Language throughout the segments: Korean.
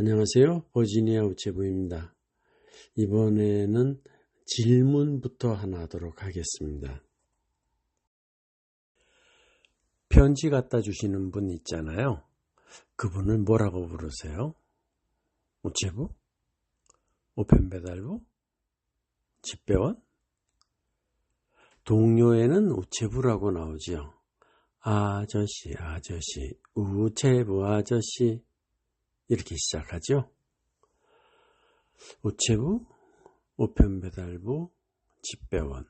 안녕하세요. 버지니아 우체부입니다. 이번에는 질문부터 하나 하도록 하겠습니다. 편지 갖다 주시는 분 있잖아요. 그분을 뭐라고 부르세요? 우체부? 우편배달부? 집배원? 동료에는 우체부라고 나오지요. 아저씨, 아저씨, 우체부 아저씨. 이렇게 시작하죠. 우체부, 우편배달부, 집배원.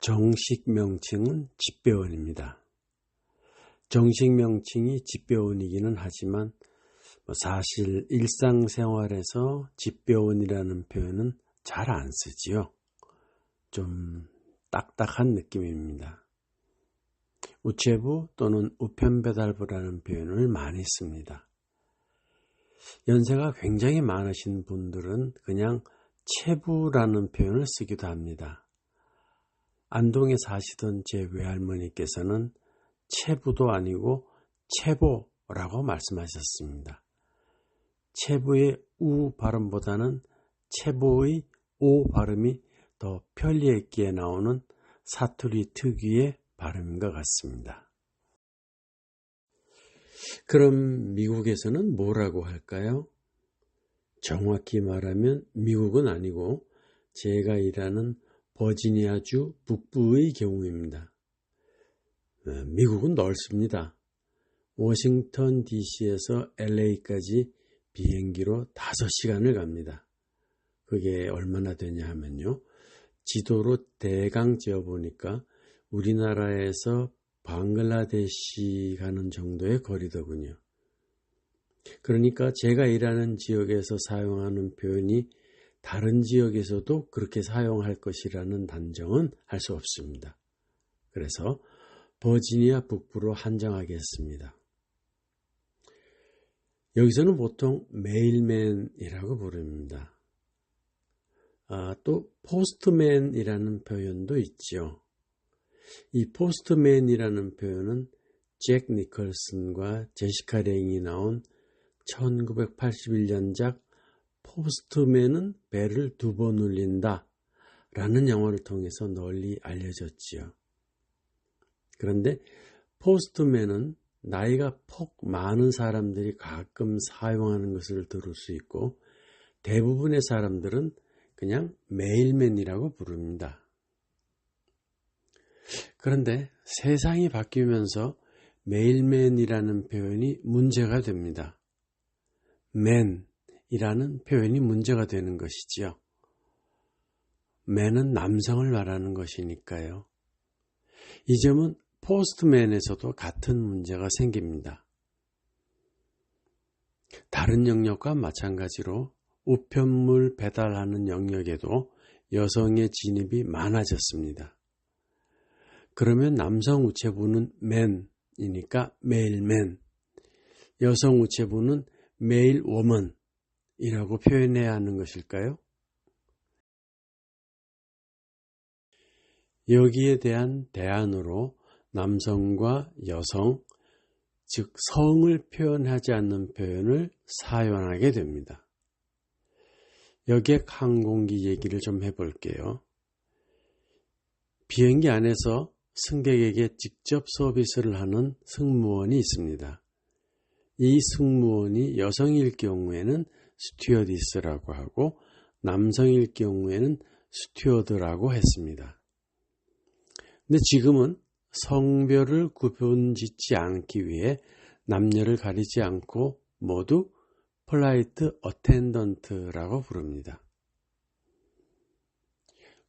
정식 명칭은 집배원입니다. 정식 명칭이 집배원이기는 하지만 뭐 사실 일상생활에서 집배원이라는 표현은 잘 안 쓰지요. 좀 딱딱한 느낌입니다. 우체부 또는 우편배달부라는 표현을 많이 씁니다. 연세가 굉장히 많으신 분들은 그냥 체부라는 표현을 쓰기도 합니다. 안동에 사시던 제 외할머니께서는 체부도 아니고 체보라고 말씀하셨습니다. 체부의 우 발음보다는 체보의 오 발음이 더 편리했기에 나오는 사투리 특유의 발음인 것 같습니다. 그럼 미국에서는 뭐라고 할까요? 정확히 말하면 미국은 아니고 제가 일하는 버지니아주 북부의 경우입니다. 어, 미국은 넓습니다. 워싱턴 DC에서 LA까지 비행기로 5시간을 갑니다. 그게 얼마나 되냐 하면요. 지도로 대강 지어보니까 우리나라에서 방글라데시 가는 정도의 거리더군요. 그러니까 제가 일하는 지역에서 사용하는 표현이 다른 지역에서도 그렇게 사용할 것이라는 단정은 할 수 없습니다. 그래서 버지니아 북부로 한정하겠습니다. 여기서는 보통 메일맨이라고 부릅니다. 아, 또 포스트맨이라는 표현도 있죠. 이 포스트맨이라는 표현은 잭 니컬슨과 제시카 랭이 나온 1981년작 포스트맨은 배를 두 번 울린다 라는 영화를 통해서 널리 알려졌지요. 그런데 포스트맨은 나이가 폭 많은 사람들이 가끔 사용하는 것을 들을 수 있고 대부분의 사람들은 그냥 메일맨이라고 부릅니다. 그런데 세상이 바뀌면서 메일맨이라는 표현이 문제가 됩니다. 맨이라는 표현이 문제가 되는 것이지요. 맨은 남성을 말하는 것이니까요. 이 점은 포스트맨에서도 같은 문제가 생깁니다. 다른 영역과 마찬가지로 우편물 배달하는 영역에도 여성의 진입이 많아졌습니다. 그러면 남성 우체부는 맨이니까 메일맨, 여성 우체부는 메일 워먼이라고 표현해야 하는 것일까요? 여기에 대한 대안으로 남성과 여성, 즉 성을 표현하지 않는 표현을 사용하게 됩니다. 여객 항공기 얘기를 좀 해볼게요. 비행기 안에서 승객에게 직접 서비스를 하는 승무원이 있습니다. 이 승무원이 여성일 경우에는 스튜어디스라고 하고 남성일 경우에는 스튜어드라고 했습니다. 근데 지금은 성별을 구분 짓지 않기 위해 남녀를 가리지 않고 모두 플라이트 어텐던트라고 부릅니다.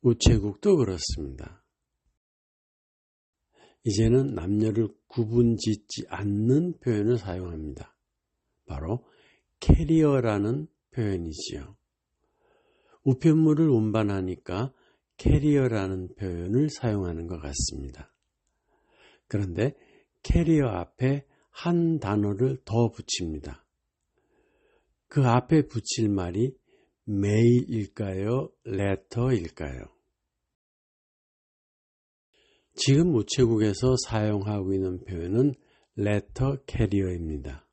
우체국도 그렇습니다. 이제는 남녀를 구분 짓지 않는 표현을 사용합니다. 바로 캐리어라는 표현이지요. 우편물을 운반하니까 캐리어라는 표현을 사용하는 것 같습니다. 그런데 캐리어 앞에 한 단어를 더 붙입니다. 그 앞에 붙일 말이 메일일까요? 레터일까요? 지금 우체국에서 사용하고 있는 표현은 레터 캐리어입니다.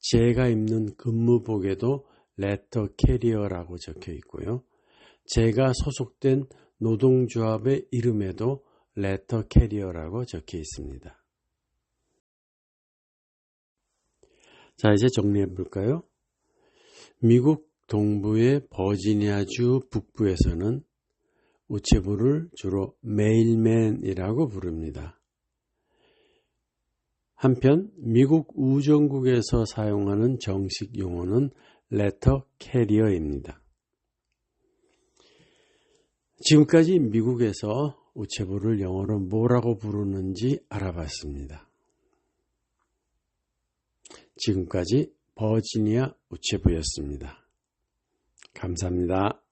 제가 입는 근무복에도 레터 캐리어라고 적혀 있고요. 제가 소속된 노동조합의 이름에도 레터 캐리어라고 적혀 있습니다. 자, 이제 정리해 볼까요? 미국 동부의 버지니아주 북부에서는 우체부를 주로 메일맨이라고 부릅니다. 한편 미국 우정국에서 사용하는 정식 용어는 레터 캐리어입니다. 지금까지 미국에서 우체부를 영어로 뭐라고 부르는지 알아봤습니다. 지금까지 버지니아 우체부였습니다. 감사합니다.